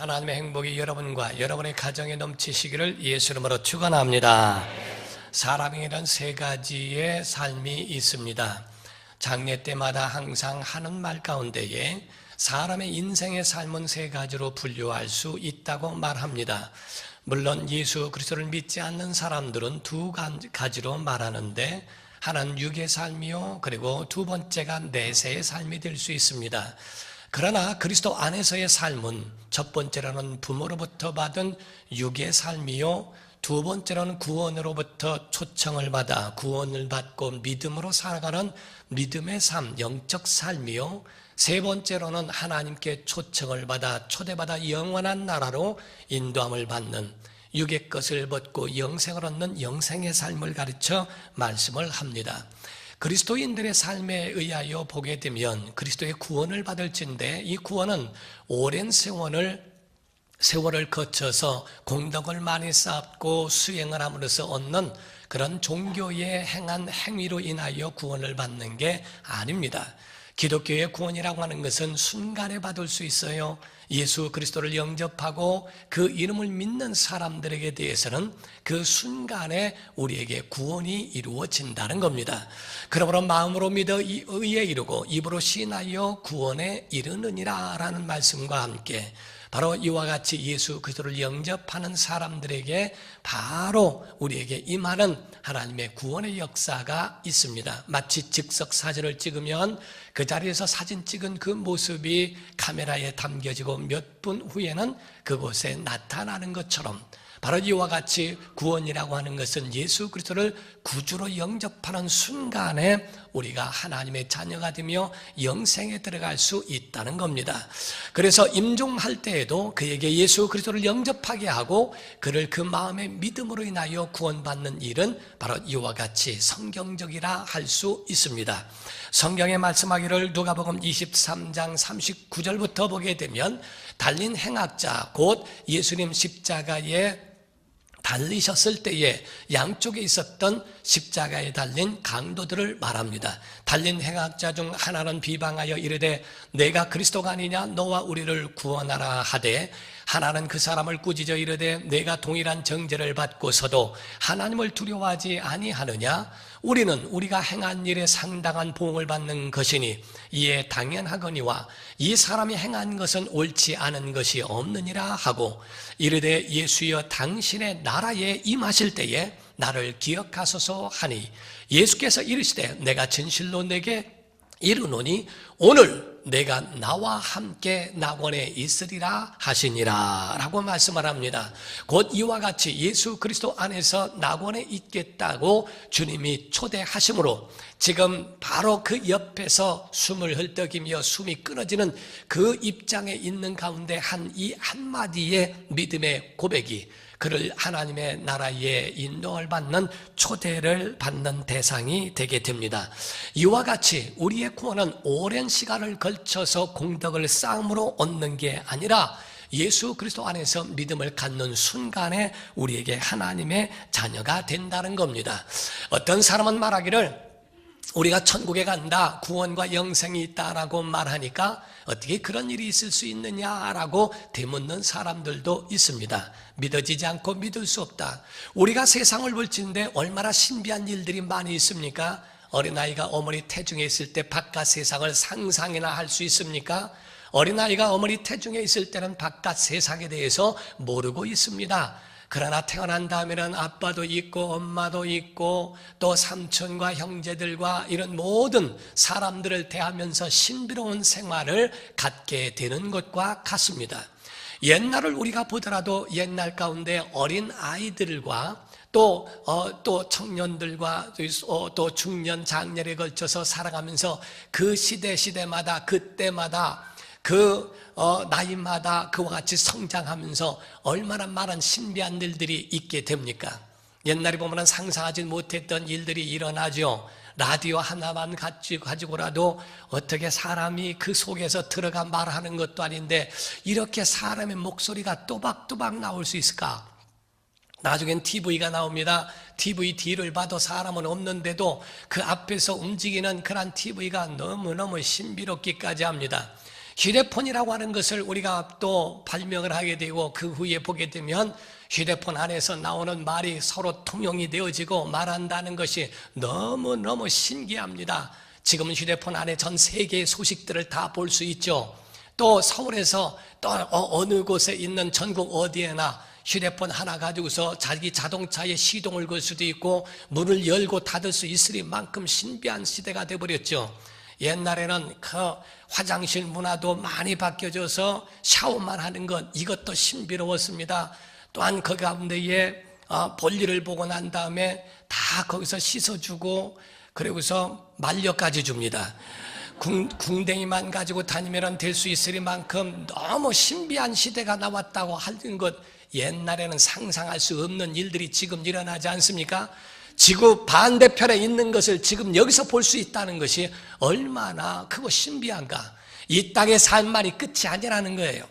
하나님의 행복이 여러분과 여러분의 가정에 넘치시기를 예수 이름으로 축원합니다. 사람에게는 세 가지의 삶이 있습니다. 장례 때마다 항상 하는 말 가운데에 사람의 인생의 삶은 세 가지로 분류할 수 있다고 말합니다. 물론 예수 그리스도를 믿지 않는 사람들은 두 가지로 말하는데 하나는 육의 삶이요 그리고 두 번째가 내세의 삶이 될 수 있습니다. 그러나 그리스도 안에서의 삶은 첫 번째로는 부모로부터 받은 육의 삶이요 두 번째로는 구원으로부터 초청을 받아 구원을 받고 믿음으로 살아가는 믿음의 삶, 영적 삶이요 세 번째로는 하나님께 초청을 받아 초대받아 영원한 나라로 인도함을 받는 육의 것을 벗고 영생을 얻는 영생의 삶을 가르쳐 말씀을 합니다. 그리스도인들의 삶에 의하여 보게 되면 그리스도의 구원을 받을진데 이 구원은 오랜 세월을 세월을 거쳐서 공덕을 많이 쌓고 수행을 함으로써 얻는 그런 종교의 행한 행위로 인하여 구원을 받는 게 아닙니다. 기독교의 구원이라고 하는 것은 순간에 받을 수 있어요. 예수 그리스도를 영접하고 그 이름을 믿는 사람들에게 대해서는 그 순간에 우리에게 구원이 이루어진다는 겁니다. 그러므로 마음으로 믿어 의에 이르고 입으로 신하여 구원에 이르느니라 라는 말씀과 함께 바로 이와 같이 예수 그리스도를 영접하는 사람들에게 바로 우리에게 임하는 하나님의 구원의 역사가 있습니다. 마치 즉석 사진을 찍으면 그 자리에서 사진 찍은 그 모습이 카메라에 담겨지고 몇 분 후에는 그곳에 나타나는 것처럼 바로 이와 같이 구원이라고 하는 것은 예수 그리스도를 구주로 영접하는 순간에 우리가 하나님의 자녀가 되며 영생에 들어갈 수 있다는 겁니다. 그래서 임종할 때에도 그에게 예수 그리스도를 영접하게 하고 그를 그 마음의 믿음으로 인하여 구원받는 일은 바로 이와 같이 성경적이라 할 수 있습니다. 성경에 말씀하기를 누가복음 23장 39절부터 보게 되면 달린 행악자 곧 예수님 십자가에 달리셨을 때에 양쪽에 있었던 십자가에 달린 강도들을 말합니다. 달린 행악자 중 하나는 비방하여 이르되 내가 그리스도가 아니냐 너와 우리를 구원하라 하되 하나는 그 사람을 꾸짖어 이르되 내가 동일한 정죄를 받고서도 하나님을 두려워하지 아니하느냐 우리는 우리가 행한 일에 상당한 보응을 받는 것이니 이에 당연하거니와 이 사람이 행한 것은 옳지 않은 것이 없느니라 하고 이르되 예수여 당신의 나라에 임하실 때에 나를 기억하소서 하니 예수께서 이르시되 내가 진실로 내게 이르노니 오늘 내가 나와 함께 낙원에 있으리라 하시니라 라고 말씀을 합니다. 곧 이와 같이 예수 그리스도 안에서 낙원에 있겠다고 주님이 초대하심으로 지금 바로 그 옆에서 숨을 헐떡이며 숨이 끊어지는 그 입장에 있는 가운데 한 이 한마디의 믿음의 고백이 그를 하나님의 나라에 인도를 받는 초대를 받는 대상이 되게 됩니다. 이와 같이 우리의 구원은 오랜 시간을 걸쳐서 공덕을 쌓음으로 얻는 게 아니라 예수 그리스도 안에서 믿음을 갖는 순간에 우리에게 하나님의 자녀가 된다는 겁니다. 어떤 사람은 말하기를 우리가 천국에 간다, 구원과 영생이 있다라고 말하니까 어떻게 그런 일이 있을 수 있느냐라고 되묻는 사람들도 있습니다. 믿어지지 않고 믿을 수 없다. 우리가 세상을 볼지인데 얼마나 신비한 일들이 많이 있습니까? 어린아이가 어머니 태중에 있을 때 바깥 세상을 상상이나 할 수 있습니까? 어린아이가 어머니 태중에 있을 때는 바깥 세상에 대해서 모르고 있습니다. 그러나 태어난 다음에는 아빠도 있고 엄마도 있고 또 삼촌과 형제들과 이런 모든 사람들을 대하면서 신비로운 생활을 갖게 되는 것과 같습니다. 옛날을 우리가 보더라도 옛날 가운데 어린 아이들과 또, 어, 또 청년들과 어, 또 중년, 장년에 걸쳐서 살아가면서 그 시대 시대마다 그때마다 그 어, 나이마다 그와 같이 성장하면서 얼마나 많은 신비한 일들이 있게 됩니까? 옛날에 보면 상상하지 못했던 일들이 일어나죠. 라디오 하나만 가지고라도 어떻게 사람이 그 속에서 들어가 말하는 것도 아닌데 이렇게 사람의 목소리가 또박또박 나올 수 있을까? 나중엔 TV가 나옵니다. TV 뒤를 봐도 사람은 없는데도 그 앞에서 움직이는 그런 TV가 너무너무 신비롭기까지 합니다. 휴대폰이라고 하는 것을 우리가 또 발명을 하게 되고 그 후에 보게 되면 휴대폰 안에서 나오는 말이 서로 통용이 되어지고 말한다는 것이 너무너무 신기합니다. 지금은 휴대폰 안에 전 세계의 소식들을 다 볼 수 있죠. 또 서울에서 또 어- 어느 곳에 있는 전국 어디에나 휴대폰 하나 가지고서 자기 자동차에 시동을 걸 수도 있고 문을 열고 닫을 수 있으리만큼 신비한 시대가 되어버렸죠. 옛날에는 그 화장실 문화도 많이 바뀌어져서 샤워만 하는 것 이것도 신비로웠습니다. 또한 그 가운데에 어, 볼일을 보고 난 다음에 다 거기서 씻어주고 그리고서 말려까지 줍니다. 궁, 궁뎅이만 가지고 다니면 될 수 있으리만큼 너무 신비한 시대가 나왔다고 하는 것 옛날에는 상상할 수 없는 일들이 지금 일어나지 않습니까? 지구 반대편에 있는 것을 지금 여기서 볼 수 있다는 것이 얼마나 크고 신비한가. 이 땅의 삶만이 끝이 아니라는 거예요.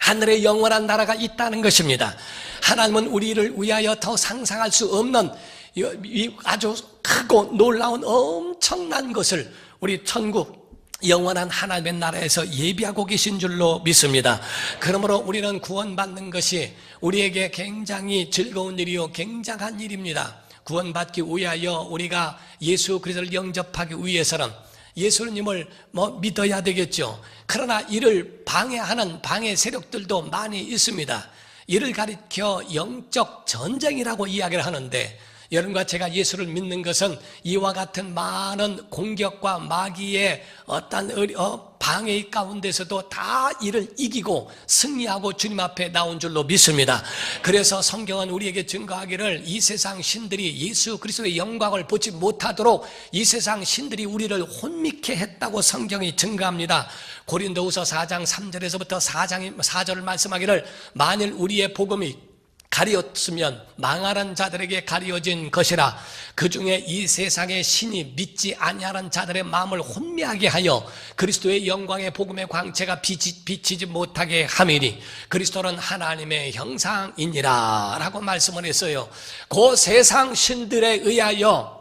하늘의 영원한 나라가 있다는 것입니다. 하나님은 우리를 위하여 더 상상할 수 없는 이 아주 크고 놀라운 엄청난 것을 우리 천국 영원한 하나님의 나라에서 예비하고 계신 줄로 믿습니다. 그러므로 우리는 구원받는 것이 우리에게 굉장히 즐거운 일이요, 굉장한 일입니다. 구원받기 위하여 우리가 예수 그리스도를 영접하기 위해서는 예수님을 뭐 믿어야 되겠죠. 그러나 이를 방해하는 방해 세력들도 많이 있습니다. 이를 가리켜 영적 전쟁이라고 이야기를 하는데 여러분과 제가 예수를 믿는 것은 이와 같은 많은 공격과 마귀의 어떤 어, 방해 가운데서도 다 이를 이기고 승리하고 주님 앞에 나온 줄로 믿습니다. 그래서 성경은 우리에게 증거하기를 이 세상 신들이 예수 그리스도의 영광을 보지 못하도록 이 세상 신들이 우리를 혼미케 했다고 성경이 증거합니다. 고린도후서 4장 3절에서부터 4장 4절을 말씀하기를 만일 우리의 복음이 가리었으면 망하는 자들에게 가리어진 것이라 그 중에 이 세상의 신이 믿지 아니하는 자들의 마음을 혼미하게 하여 그리스도의 영광의 복음의 광채가 비치, 비치지 못하게 함이니 그리스도는 하나님의 형상이니라 라고 말씀을 했어요. 그 세상 신들에 의하여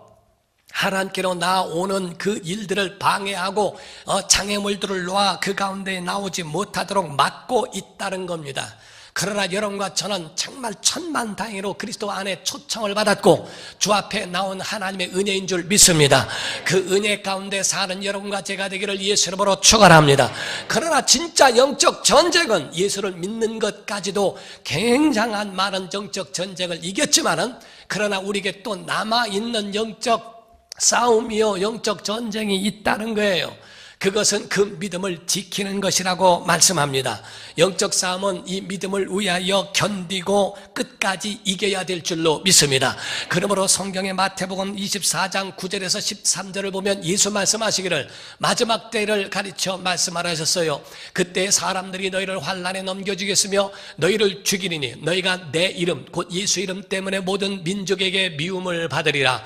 하나님께로 나오는 그 일들을 방해하고 어, 장애물들을 놓아 그 가운데 나오지 못하도록 막고 있다는 겁니다. 그러나 여러분과 저는 정말 천만 다행으로 그리스도 안에 초청을 받았고 주 앞에 나온 하나님의 은혜인 줄 믿습니다. 그 은혜 가운데 사는 여러분과 제가 되기를 예수 이름으로 축원합니다. 그러나 진짜 영적 전쟁은 예수를 믿는 것까지도 굉장한 많은 영적 전쟁을 이겼지만은 그러나 우리에게 또 남아 있는 영적 싸움이요 영적 전쟁이 있다는 거예요. 그것은 그 믿음을 지키는 것이라고 말씀합니다. 영적 싸움은 이 믿음을 위하여 견디고 끝까지 이겨야 될 줄로 믿습니다. 그러므로 성경의 마태복음 24장 9절에서 13절을 보면 예수 말씀하시기를 마지막 때를 가르쳐 말씀하셨어요. 그때 사람들이 너희를 환란에 넘겨주겠으며 너희를 죽이리니 너희가 내 이름 곧 예수 이름 때문에 모든 민족에게 미움을 받으리라.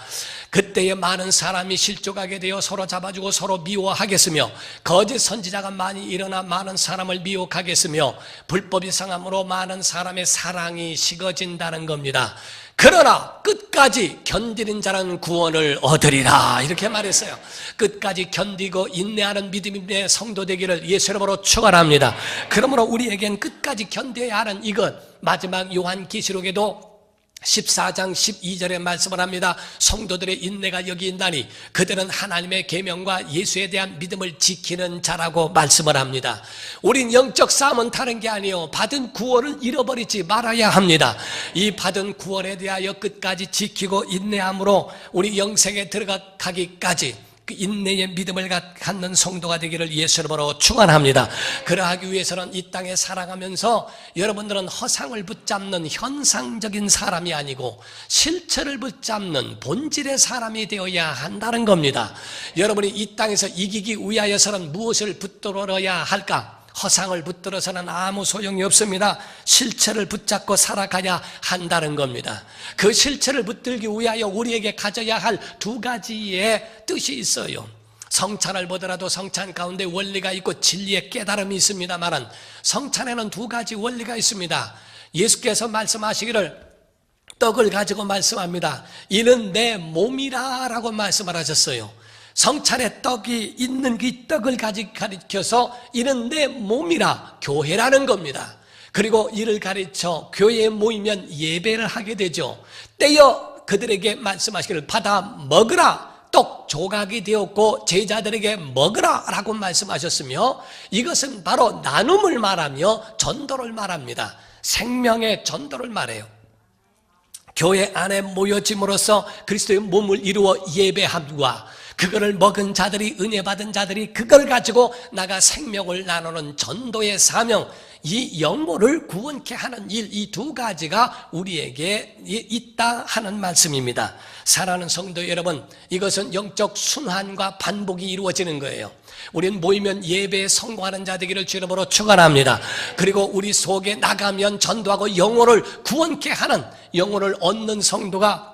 그때에 많은 사람이 실족하게 되어 서로 잡아주고 서로 미워하겠으며 거짓 선지자가 많이 일어나 많은 사람을 미혹하겠으며 불법이 상함으로 많은 사람의 사랑이 식어진다는 겁니다. 그러나 끝까지 견디는 자는 구원을 얻으리라 이렇게 말했어요. 끝까지 견디고 인내하는 믿음의 성도 되기를 예수 이름으로 축원합니다. 그러므로 우리에겐 끝까지 견뎌야 하는 이것 마지막 요한 계시록에도 14장 12절에 말씀을 합니다. 성도들의 인내가 여기 있나니 그들은 하나님의 계명과 예수에 대한 믿음을 지키는 자라고 말씀을 합니다. 우린 영적 싸움은 다른 게 아니요. 받은 구원을 잃어버리지 말아야 합니다. 이 받은 구원에 대하여 끝까지 지키고 인내함으로 우리 영생에 들어가기까지 그 인내의 믿음을 갖는 성도가 되기를 예수 이름으로 축원합니다. 그러하기 위해서는 이 땅에 살아가면서 여러분들은 허상을 붙잡는 현상적인 사람이 아니고 실체를 붙잡는 본질의 사람이 되어야 한다는 겁니다. 여러분이 이 땅에서 이기기 위하여서는 무엇을 붙들어야 할까? 허상을 붙들어서는 아무 소용이 없습니다. 실체를 붙잡고 살아가야 한다는 겁니다. 그 실체를 붙들기 위하여 우리에게 가져야 할 두 가지의 뜻이 있어요. 성찬을 보더라도 성찬 가운데 원리가 있고 진리의 깨달음이 있습니다만은 성찬에는 두 가지 원리가 있습니다. 예수께서 말씀하시기를 떡을 가지고 말씀합니다. 이는 내 몸이라 라고 말씀을 하셨어요. 성찬에 떡이 있는 그 떡을 가리켜서 이는 내 몸이라 교회라는 겁니다. 그리고 이를 가르쳐 교회에 모이면 예배를 하게 되죠. 떼어 그들에게 말씀하시기를 받아 먹으라. 떡 조각이 되었고 제자들에게 먹으라 라고 말씀하셨으며 이것은 바로 나눔을 말하며 전도를 말합니다. 생명의 전도를 말해요. 교회 안에 모여짐으로써 그리스도의 몸을 이루어 예배함과 그거를 먹은 자들이 은혜 받은 자들이 그걸 가지고 나가 생명을 나누는 전도의 사명 이 영혼을 구원케 하는 일 이 두 가지가 우리에게 있다 하는 말씀입니다. 사랑하는 성도 여러분, 이것은 영적 순환과 반복이 이루어지는 거예요. 우리는 모이면 예배에 성공하는 자 되기를 주름으로 축원합니다. 그리고 우리 속에 나가면 전도하고 영혼을 구원케 하는 영혼을 얻는 성도가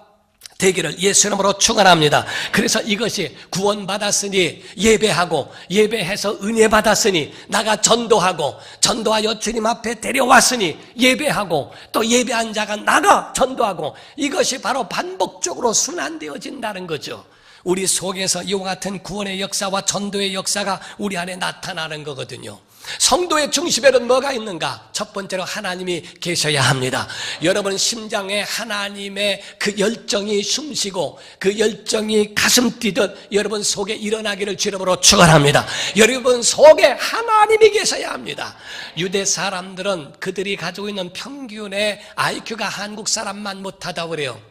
되기를 예수 이름으로 축원합니다. 그래서 이것이 구원 받았으니 예배하고 예배해서 은혜 받았으니 나가 전도하고 전도하여 주님 앞에 데려왔으니 예배하고 또 예배한 자가 나가 전도하고 이것이 바로 반복적으로 순환되어진다는 거죠. 우리 속에서 이와 같은 구원의 역사와 전도의 역사가 우리 안에 나타나는 거거든요. 성도의 중심에는 뭐가 있는가? 첫 번째로 하나님이 계셔야 합니다. 여러분 심장에 하나님의 그 열정이 숨쉬고 그 열정이 가슴 뛰듯 여러분 속에 일어나기를 주름으로 축원합니다. 여러분 속에 하나님이 계셔야 합니다. 유대 사람들은 그들이 가지고 있는 평균의 IQ가 한국 사람만 못하다 그래요.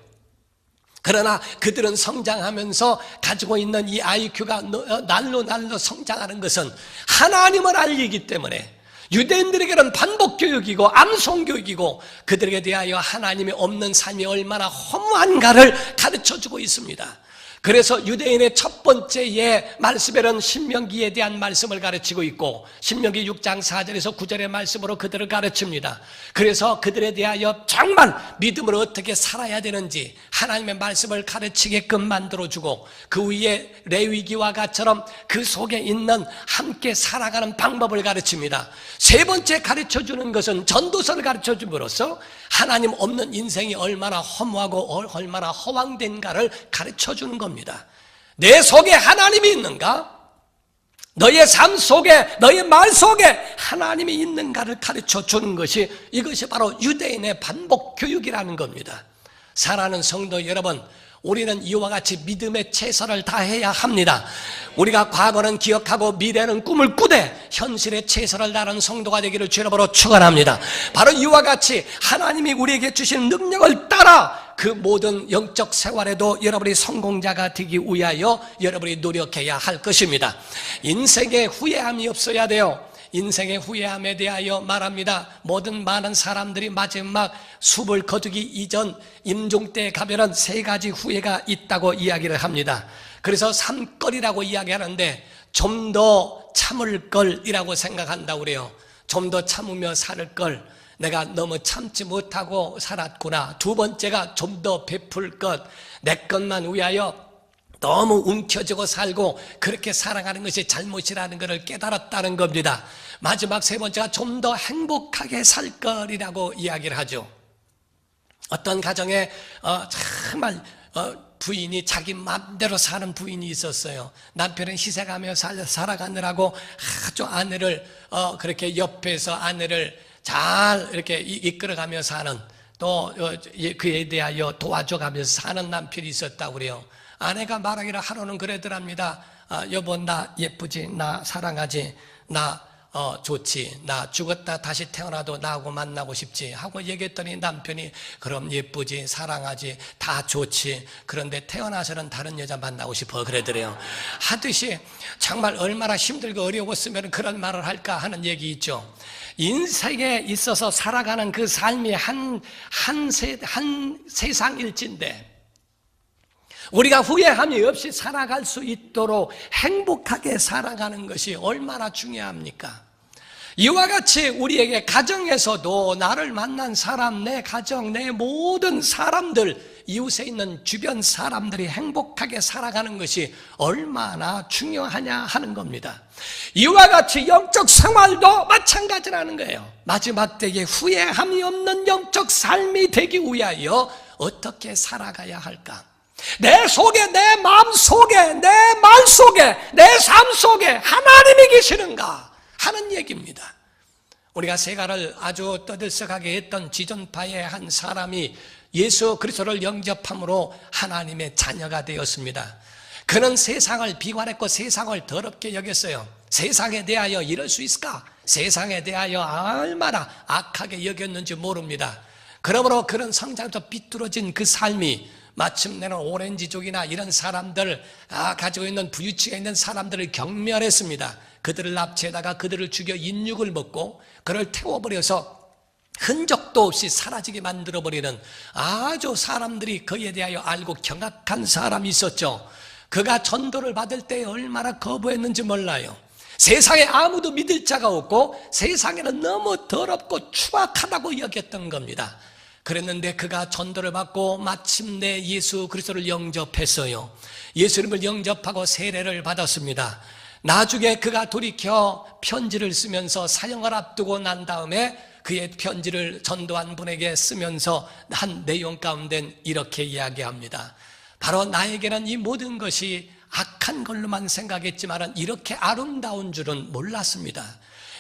그러나 그들은 성장하면서 가지고 있는 이 IQ가 날로 날로 성장하는 것은 하나님을 알리기 때문에 유대인들에게는 반복 교육이고 암송 교육이고 그들에게 대하여 하나님이 없는 삶이 얼마나 허무한가를 가르쳐 주고 있습니다. 그래서 유대인의 첫 번째의 말씀에는 신명기에 대한 말씀을 가르치고 있고 신명기 6장 4절에서 9절의 말씀으로 그들을 가르칩니다. 그래서 그들에 대하여 정말 믿음으로 어떻게 살아야 되는지 하나님의 말씀을 가르치게끔 만들어주고 그 위에 레위기와 같처럼 그 속에 있는 함께 살아가는 방법을 가르칩니다. 세 번째 가르쳐주는 것은 전도서를 가르쳐줌으로써 하나님 없는 인생이 얼마나 허무하고 얼마나 허황된가를 가르쳐 주는 겁니다. 겁니다. 내 속에 하나님이 있는가? 너의 삶 속에, 너의 말 속에 하나님이 있는가를 가르쳐 주는 것이 이것이 바로 유대인의 반복 교육이라는 겁니다. 사랑하는 성도 여러분, 우리는 이와 같이 믿음의 최선을 다해야 합니다. 우리가 과거는 기억하고 미래는 꿈을 꾸되 현실의 최선을 다하는 성도가 되기를 주여로 축원합니다. 바로 이와 같이 하나님이 우리에게 주신 능력을 따라 그 모든 영적 생활에도 여러분이 성공자가 되기 위하여 여러분이 노력해야 할 것입니다. 인생에 후회함이 없어야 돼요. 인생의 후회함에 대하여 말합니다. 모든 많은 사람들이 마지막 숲을 거두기 이전 임종 때 가면은 세 가지 후회가 있다고 이야기를 합니다. 그래서 삼걸이라고 이야기하는데 좀 더 참을 걸이라고 생각한다고 그래요. 좀 더 참으며 살 걸. 내가 너무 참지 못하고 살았구나. 두 번째가 좀 더 베풀 것. 내 것만 위하여 너무 움켜쥐고 살고 그렇게 살아가는 것이 잘못이라는 것을 깨달았다는 겁니다. 마지막 세 번째가 좀 더 행복하게 살 거리라고 이야기를 하죠. 어떤 가정에 어, 정말 어, 부인이 자기 마음대로 사는 부인이 있었어요. 남편은 희생하며 살아가느라고 아주 아내를 어, 그렇게 옆에서 아내를 잘 이렇게 이끌어가며 사는 또 어, 그에 대하여 도와줘가면서 사는 남편이 있었다고 그래요. 아내가 말하기를 하루는 그러더랍니다. 아, 여보 나 예쁘지, 나 사랑하지, 나 어, 좋지. 나 죽었다 다시 태어나도 나하고 만나고 싶지. 하고 얘기했더니 남편이 그럼 예쁘지, 사랑하지, 다 좋지. 그런데 태어나서는 다른 여자 만나고 싶어. 그러더래요. 하듯이 정말 얼마나 힘들고 어려웠으면 그런 말을 할까 하는 얘기 있죠. 인생에 있어서 살아가는 그 삶이 한, 한, 세, 한 세상일진데, 우리가 후회함이 없이 살아갈 수 있도록 행복하게 살아가는 것이 얼마나 중요합니까? 이와 같이 우리에게 가정에서도 나를 만난 사람, 내 가정, 내 모든 사람들, 이웃에 있는 주변 사람들이 행복하게 살아가는 것이 얼마나 중요하냐 하는 겁니다. 이와 같이 영적 생활도 마찬가지라는 거예요. 마지막 때에 후회함이 없는 영적 삶이 되기 위하여 어떻게 살아가야 할까? 내 속에, 내 마음 속에, 내 말 속에, 내 삶 속에 하나님이 계시는가 하는 얘기입니다. 우리가 세가를 아주 떠들썩하게 했던 지존파의 한 사람이 예수 그리스도를 영접함으로 하나님의 자녀가 되었습니다. 그는 세상을 비관했고 세상을 더럽게 여겼어요. 세상에 대하여 이럴 수 있을까? 세상에 대하여 얼마나 악하게 여겼는지 모릅니다. 그러므로 그런 성장부터 비뚤어진 그 삶이 마침내는 오렌지족이나 이런 사람들 아, 가지고 있는 부유치가 있는 사람들을 경멸했습니다. 그들을 납치에다가 그들을 죽여 인육을 먹고 그를 태워버려서 흔적도 없이 사라지게 만들어버리는 아주 사람들이 그에 대하여 알고 경악한 사람이 있었죠. 그가 전도를 받을 때 얼마나 거부했는지 몰라요. 세상에 아무도 믿을 자가 없고 세상에는 너무 더럽고 추악하다고 여겼던 겁니다. 그랬는데 그가 전도를 받고 마침내 예수 그리스도를 영접했어요. 예수님을 영접하고 세례를 받았습니다. 나중에 그가 돌이켜 편지를 쓰면서 사형을 앞두고 난 다음에 그의 편지를 전도한 분에게 쓰면서 한 내용 가운데 이렇게 이야기합니다. 바로 나에게는 이 모든 것이 악한 걸로만 생각했지만 이렇게 아름다운 줄은 몰랐습니다.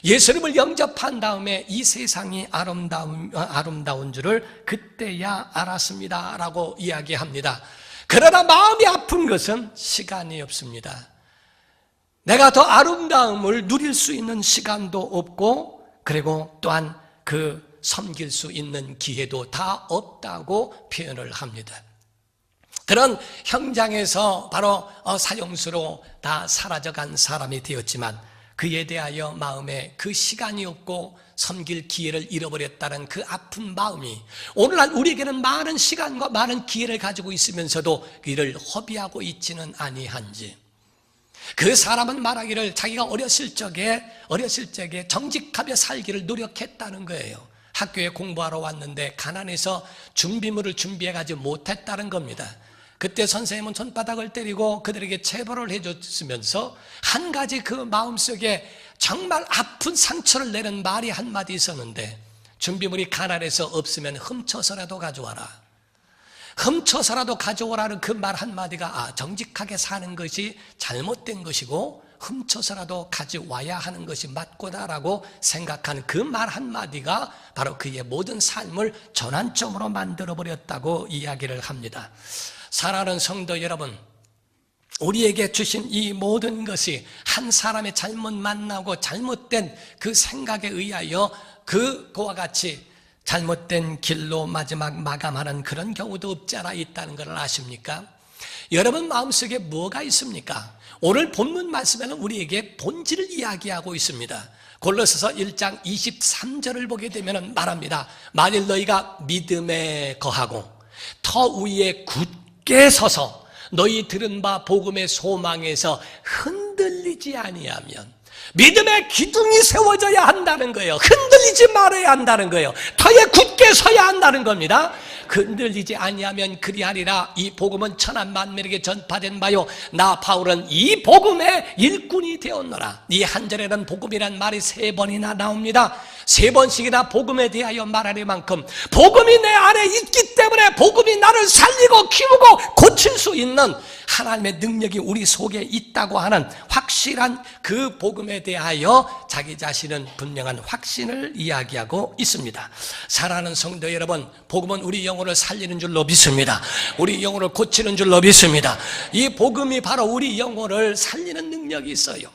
예수님을 영접한 다음에 이 세상이 아름다운, 아름다운 줄을 그때야 알았습니다. 라고 이야기합니다. 그러나 마음이 아픈 것은 시간이 없습니다. 내가 더 아름다움을 누릴 수 있는 시간도 없고, 그리고 또한 그 섬길 수 있는 기회도 다 없다고 표현을 합니다. 그런 현장에서 바로 어, 사형수로 다 사라져간 사람이 되었지만 그에 대하여 마음에 그 시간이 없고 섬길 기회를 잃어버렸다는 그 아픈 마음이 오늘날 우리에게는 많은 시간과 많은 기회를 가지고 있으면서도 이를 허비하고 있지는 아니한지 그 사람은 말하기를 자기가 어렸을 적에 어렸을 적에 정직하게 살기를 노력했다는 거예요. 학교에 공부하러 왔는데 가난해서 준비물을 준비해 가지 못했다는 겁니다. 그때 선생님은 손바닥을 때리고 그들에게 체벌을 해줬으면서 한 가지 그 마음속에 정말 아픈 상처를 내는 말이 한마디 있었는데 준비물이 가난해서 없으면 훔쳐서라도 가져와라. 훔쳐서라도 가져오라는 그 말 한마디가 아, 정직하게 사는 것이 잘못된 것이고 훔쳐서라도 가져와야 하는 것이 맞구나라고 생각한 그말 한마디가 바로 그의 모든 삶을 전환점으로 만들어버렸다고 이야기를 합니다. 사랑하는 성도 여러분, 우리에게 주신 이 모든 것이 한 사람의 잘못 만나고 잘못된 그 생각에 의하여 그 그와 같이 잘못된 길로 마지막 마감하는 그런 경우도 없지 않아 있다는 것을 아십니까? 여러분 마음속에 뭐가 있습니까? 오늘 본문 말씀에는 우리에게 본질을 이야기하고 있습니다. 골로새서 1장 23절을 보게 되면 말합니다. 만일 너희가 믿음에 거하고 터 위에 굳 게 서서 너희 들은 바 복음의 소망에서 흔들리지 아니하면 믿음의 기둥이 세워져야 한다는 거예요. 흔들리지 말아야 한다는 거예요. 터에 굳게 서야 한다는 겁니다. 흔들리지 아니하면 그리하리라. 이 복음은 천한 만민에게 전파된 바요. 나 바울은 이 복음의 일꾼이 되었노라. 이 한 절에는 복음이란 말이 세 번이나 나옵니다. 세 번씩이나 복음에 대하여 말하는 만큼 복음이 내 안에 있기 때문에 복음이 나를 살리고 키우고 고칠 수 있는 하나님의 능력이 우리 속에 있다고 하는 확실한 그 복음에 대하여 자기 자신은 분명한 확신을 이야기하고 있습니다. 사랑하는 성도 여러분, 복음은 우리 영혼 을 살리는 줄로 믿습니다. 우리 영혼을 고치는 줄로 믿습니다. 이 복음이 바로 우리 영혼을 살리는 능력이 있어요.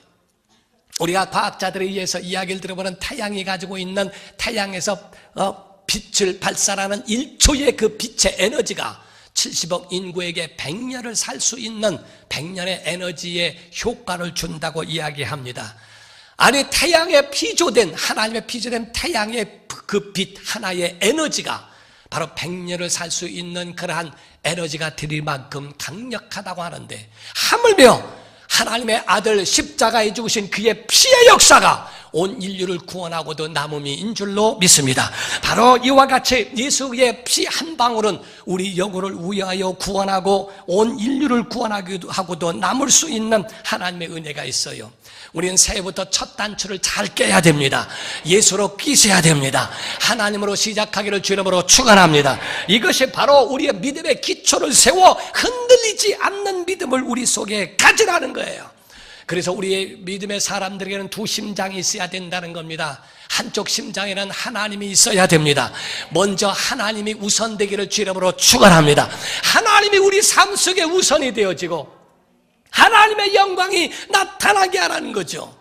우리가 과학자들에 의해서 이야기를 들어보는 태양이 가지고 있는 태양에서 어, 빛을 발산하는 1초의 그 빛의 에너지가 70억 인구에게 100년을 살 수 있는 100년의 에너지의 효과를 준다고 이야기합니다. 아니 태양에 피조된 하나님의 피조된 태양의 그 빛 하나의 에너지가 바로 100년을 살 수 있는 그러한 에너지가 드릴 만큼 강력하다고 하는데 하물며 하나님의 아들 십자가에 죽으신 그의 피의 역사가 온 인류를 구원하고도 남음인 줄로 믿습니다. 바로 이와 같이 예수의 피 한 방울은 우리 영혼을 위하여 구원하고 온 인류를 구원하기도 하고도 남을 수 있는 하나님의 은혜가 있어요. 우리는 새해부터 첫 단추를 잘 깨야 됩니다. 예수로 끼셔야 됩니다. 하나님으로 시작하기를 주름으로 축원합니다. 이것이 바로 우리의 믿음의 기초를 세워 흔들리지 않는 믿음을 우리 속에 가지라는 거예요. 그래서 우리의 믿음의 사람들에게는 두 심장이 있어야 된다는 겁니다. 한쪽 심장에는 하나님이 있어야 됩니다. 먼저 하나님이 우선되기를 주름으로 축원합니다. 하나님이 우리 삶 속에 우선이 되어지고 하나님의 영광이 나타나게 하라는 거죠.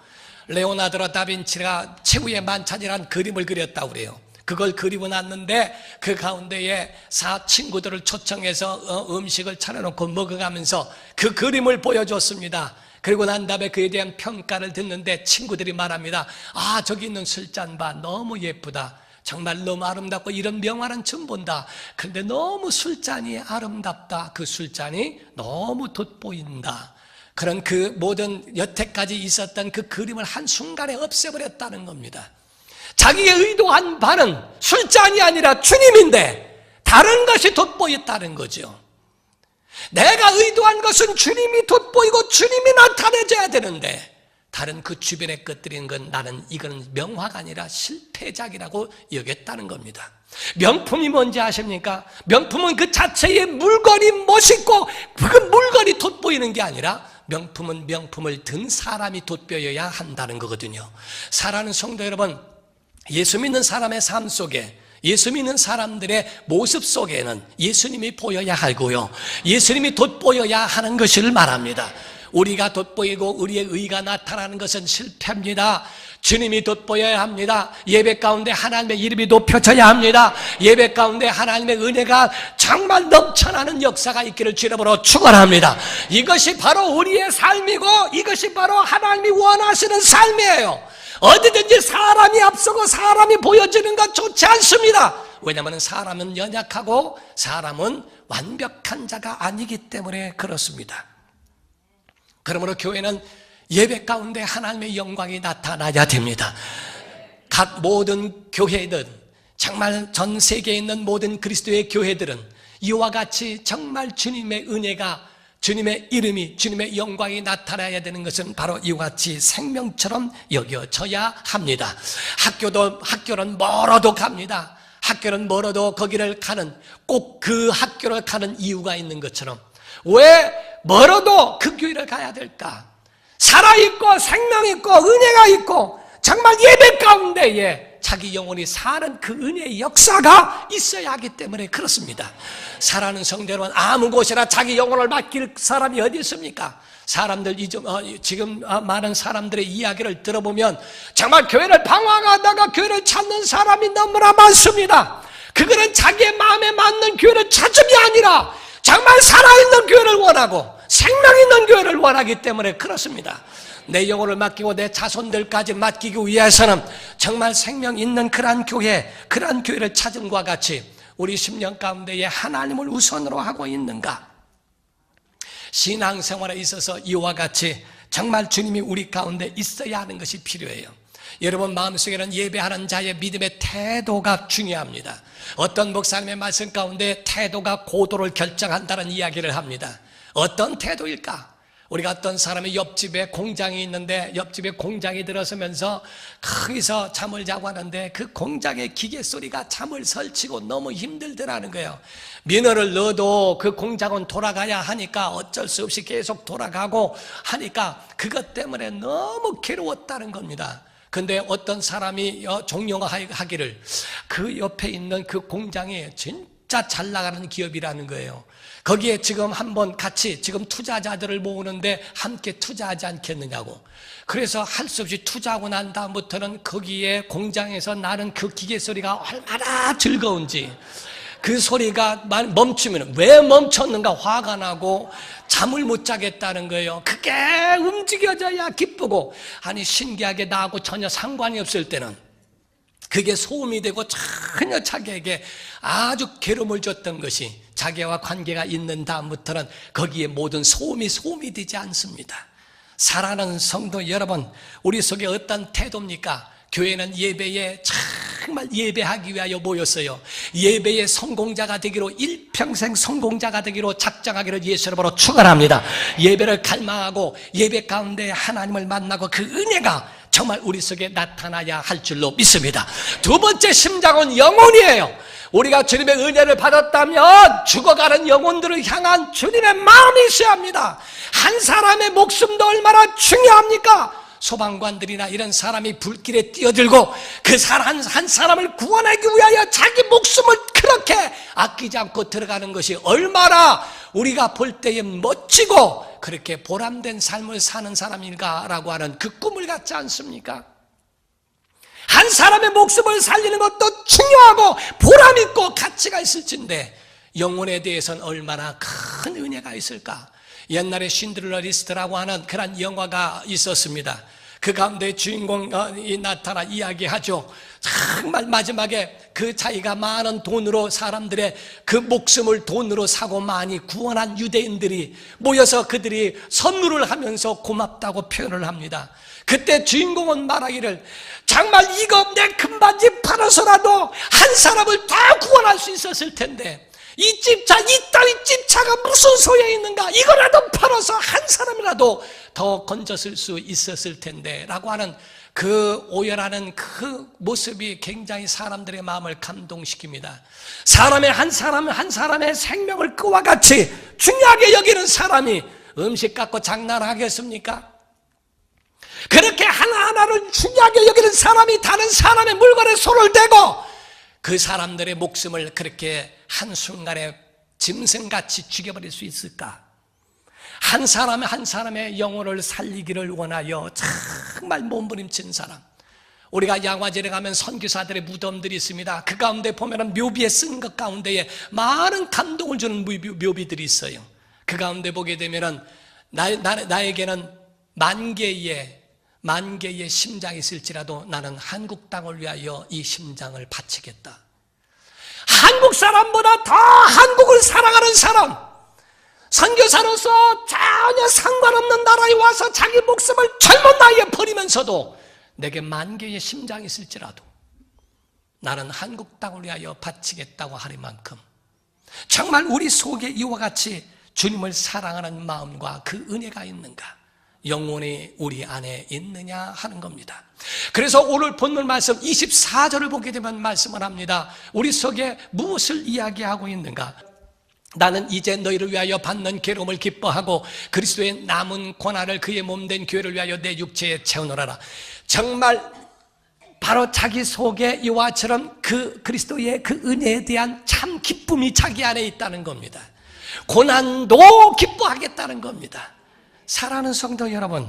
레오나드로 다빈치가 최후의 만찬이란 그림을 그렸다고 그래요. 그걸 그리고 났는데 그 가운데에 사 친구들을 초청해서 어, 음식을 차려놓고 먹어가면서 그 그림을 보여줬습니다. 그리고 난 다음에 그에 대한 평가를 듣는데 친구들이 말합니다. 아, 저기 있는 술잔 봐. 너무 예쁘다. 정말 너무 아름답고 이런 명화는 처음 본다. 그런데 너무 술잔이 아름답다. 그 술잔이 너무 돋보인다. 그런 그 모든 여태까지 있었던 그 그림을 한순간에 없애버렸다는 겁니다. 자기의 의도한 바는 술잔이 아니라 주님인데 다른 것이 돋보였다는 거죠. 내가 의도한 것은 주님이 돋보이고 주님이 나타내줘야 되는데 다른 그 주변의 것들인 건 나는 이거는 명화가 아니라 실패작이라고 여겼다는 겁니다. 명품이 뭔지 아십니까? 명품은 그 자체의 물건이 멋있고 그 물건이 돋보이는 게 아니라 명품은 명품을 든 사람이 돋보여야 한다는 거거든요. 사랑하는 성도 여러분, 예수 믿는 사람의 삶 속에 예수 믿는 사람들의 모습 속에는 예수님이 보여야 하고요. 예수님이 돋보여야 하는 것을 말합니다. 우리가 돋보이고 우리의 의가 나타나는 것은 실패입니다. 주님이 돋보여야 합니다. 예배 가운데 하나님의 이름이 높여져야 합니다. 예배 가운데 하나님의 은혜가 정말 넘쳐나는 역사가 있기를 주름으로 축원합니다. 이것이 바로 우리의 삶이고 이것이 바로 하나님이 원하시는 삶이에요. 어디든지 사람이 앞서고 사람이 보여지는 것 좋지 않습니다. 왜냐하면 사람은 연약하고 사람은 완벽한 자가 아니기 때문에 그렇습니다. 그러므로 교회는 예배 가운데 하나님의 영광이 나타나야 됩니다. 각 모든 교회들, 정말 전 세계에 있는 모든 그리스도의 교회들은 이와 같이 정말 주님의 은혜가 주님의 이름이 주님의 영광이 나타나야 되는 것은 바로 이와 같이 생명처럼 여겨져야 합니다. 학교도 학교는 멀어도 갑니다. 학교는 멀어도 거기를 가는 꼭 그 학교를 가는 이유가 있는 것처럼 왜 멀어도 그 교회를 가야 될까? 살아있고 생명 있고 은혜가 있고 정말 예배 가운데에 자기 영혼이 사는 그 은혜의 역사가 있어야 하기 때문에 그렇습니다. 사랑하는 성도 여러분, 아무 곳이나 자기 영혼을 맡길 사람이 어디 있습니까? 사람들, 어, 지금 어, 많은 사람들의 이야기를 들어보면 정말 교회를 방황하다가 교회를 찾는 사람이 너무나 많습니다. 그거는 자기의 마음에 맞는 교회를 게 아니라 정말 살아있는 교회를 원하고 생명 있는 교회를 원하기 때문에 그렇습니다. 내 영혼을 맡기고 내 자손들까지 맡기기 위해서는 정말 생명 있는 그러한 교회, 그러한 교회를 찾음과 같이 우리 10년 가운데에 하나님을 우선으로 하고 있는가? 신앙생활에 있어서 이와 같이 정말 주님이 우리 가운데 있어야 하는 것이 필요해요. 여러분 마음속에는 예배하는 자의 믿음의 태도가 중요합니다. 어떤 목사님의 말씀 가운데 태도가 고도를 결정한다는 이야기를 합니다. 어떤 태도일까? 우리가 어떤 사람이 옆집에 공장이 있는데 옆집에 공장이 들어서면서 거기서 잠을 자고 하는데 그 공장의 기계 소리가 잠을 설치고 너무 힘들더라는 거예요. 민어를 넣어도 그 공장은 돌아가야 하니까 어쩔 수 없이 계속 돌아가고 하니까 그것 때문에 너무 괴로웠다는 겁니다. 근데 어떤 사람이 종용하기를 그 옆에 있는 그 공장이 진짜 잘 나가는 기업이라는 거예요. 거기에 지금 한번 같이 지금 투자자들을 모으는데 함께 투자하지 않겠느냐고. 그래서 할 수 없이 투자하고 난 다음부터는 거기에 공장에서 나는 그 기계 소리가 얼마나 즐거운지 그 소리가 멈추면 왜 멈췄는가 화가 나고 잠을 못 자겠다는 거예요. 그게 움직여져야 기쁘고 아니 신기하게 나하고 전혀 상관이 없을 때는 그게 소음이 되고 전혀 자기에게 아주 괴로움을 줬던 것이 자기와 관계가 있는 다음부터는 거기에 모든 소음이 소음이 되지 않습니다. 사랑하는 성도 여러분, 우리 속에 어떤 태도입니까? 교회는 예배에 참 정말 예배하기 위하여 모였어요. 예배의 성공자가 되기로 일평생 성공자가 되기로 작정하기를 예수님으로 축원합니다. 예배를 갈망하고 예배 가운데 하나님을 만나고 그 은혜가 정말 우리 속에 나타나야 할 줄로 믿습니다. 두 번째 심장은 영혼이에요. 우리가 주님의 은혜를 받았다면 죽어가는 영혼들을 향한 주님의 마음이 있어야 합니다. 한 사람의 목숨도 얼마나 중요합니까? 소방관들이나 이런 사람이 불길에 뛰어들고 그 사람 한 사람을 구원하기 위하여 자기 목숨을 그렇게 아끼지 않고 들어가는 것이 얼마나 우리가 볼 때에 멋지고 그렇게 보람된 삶을 사는 사람인가라고 하는 그 꿈을 갖지 않습니까? 한 사람의 목숨을 살리는 것도 중요하고 보람 있고 가치가 있을진데 영혼에 대해서는 얼마나 큰 은혜가 있을까? 옛날에 신드렐라 리스트라고 하는 그런 영화가 있었습니다. 그 가운데 주인공이 나타나 이야기하죠. 정말 마지막에 그 자기가 많은 돈으로 사람들의 그 목숨을 돈으로 사고 많이 구원한 유대인들이 모여서 그들이 선물을 하면서 고맙다고 표현을 합니다. 그때 주인공은 말하기를 정말 이거 내 금반지 팔아서라도 한 사람을 다 구원할 수 있었을 텐데 이 집차, 이 따위 집차가 무슨 소용이 있는가? 이거라도 팔아서 한 사람이라도 더 건졌을 수 있었을 텐데 라고 하는 그 오열하는 그 모습이 굉장히 사람들의 마음을 감동시킵니다. 사람의 한 사람 한 사람의 생명을 그와 같이 중요하게 여기는 사람이 음식 갖고 장난하겠습니까? 그렇게 하나하나를 중요하게 여기는 사람이 다른 사람의 물건에 손을 대고 그 사람들의 목숨을 그렇게 한순간에 짐승같이 죽여버릴 수 있을까? 한 사람 한 사람의 영혼을 살리기를 원하여 정말 몸부림친 사람. 우리가 양화제를 가면 선교사들의 무덤들이 있습니다. 그 가운데 보면 묘비에 쓴 것 가운데에 많은 감동을 주는 묘비들이 있어요. 그 가운데 보게 되면 나, 나, 나에게는 만 개의 만 개의 심장이 있을지라도 나는 한국 땅을 위하여 이 심장을 바치겠다. 한국 사람보다 더 한국을 사랑하는 사람, 선교사로서 전혀 상관없는 나라에 와서 자기 목숨을 젊은 나이에 버리면서도 내게 만 개의 심장이 있을지라도 나는 한국 땅을 위하여 바치겠다고 하는 만큼 정말 우리 속에 이와 같이 주님을 사랑하는 마음과 그 은혜가 있는가? 영혼이 우리 안에 있느냐 하는 겁니다. 그래서 오늘 본문 말씀 24절을 보게 되면 말씀을 합니다. 우리 속에 무엇을 이야기하고 있는가? 나는 이제 너희를 위하여 받는 괴로움을 기뻐하고 그리스도의 남은 고난을 그의 몸된 교회를 위하여 내 육체에 채우노라. 정말 바로 자기 속에 이와처럼 그 그리스도의 그 은혜에 대한 참 기쁨이 자기 안에 있다는 겁니다. 고난도 기뻐하겠다는 겁니다. 사랑하는 성도 여러분,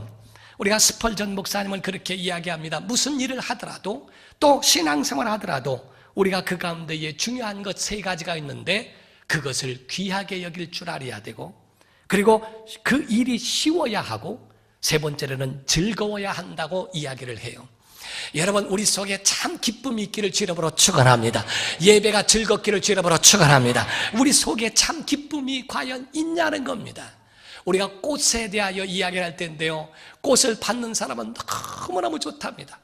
우리가 스펄전 목사님은 그렇게 이야기합니다. 무슨 일을 하더라도 또 신앙생활 하더라도 우리가 그 가운데에 중요한 것 세 가지가 있는데 그것을 귀하게 여길 줄 알아야 되고 그리고 그 일이 쉬워야 하고 세 번째로는 즐거워야 한다고 이야기를 해요. 여러분 우리 속에 참 기쁨이 있기를 주름으로 축원합니다. 예배가 즐겁기를 주름으로 축원합니다. 우리 속에 참 기쁨이 과연 있냐는 겁니다. 우리가 꽃에 대하여 이야기를 할 텐데요. 꽃을 받는 사람은 너무너무 좋답니다.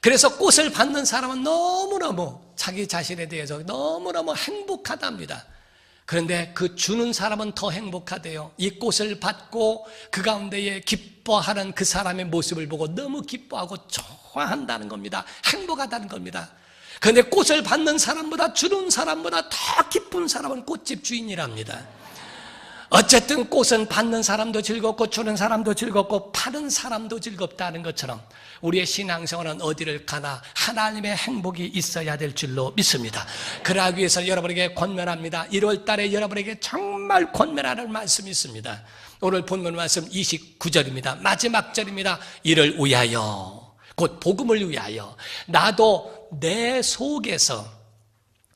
그래서 꽃을 받는 사람은 너무너무 자기 자신에 대해서 너무너무 행복하답니다. 그런데 그 주는 사람은 더 행복하대요. 이 꽃을 받고 그 가운데에 기뻐하는 그 사람의 모습을 보고 너무 기뻐하고 좋아한다는 겁니다. 행복하다는 겁니다. 그런데 꽃을 받는 사람보다 주는 사람보다 더 기쁜 사람은 꽃집 주인이랍니다. 어쨌든 꽃은 받는 사람도 즐겁고 주는 사람도 즐겁고 파는 사람도 즐겁다는 것처럼 우리의 신앙생활은 어디를 가나 하나님의 행복이 있어야 될 줄로 믿습니다. 그러기 위해서 여러분에게 권면합니다. 1월 달에 여러분에게 정말 권면하는 말씀이 있습니다. 오늘 본문 말씀 29절입니다. 마지막 절입니다. 이를 위하여 곧 복음을 위하여 나도 내 속에서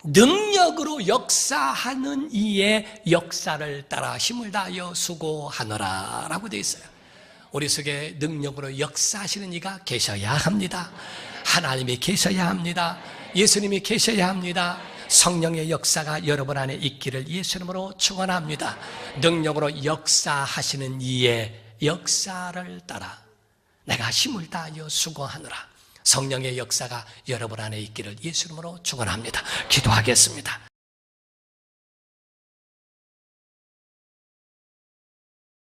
능력으로 역사하는 이의 역사를 따라 힘을 다하여 수고하노라 라고 되어 있어요. 우리 속에 능력으로 역사하시는 이가 계셔야 합니다. 하나님이 계셔야 합니다. 예수님이 계셔야 합니다. 성령의 역사가 여러분 안에 있기를 예수님으로 축원합니다. 능력으로 역사하시는 이의 역사를 따라 내가 힘을 다하여 수고하노라. 성령의 역사가 여러분 안에 있기를 예수 이름으로 축원합니다. 기도하겠습니다.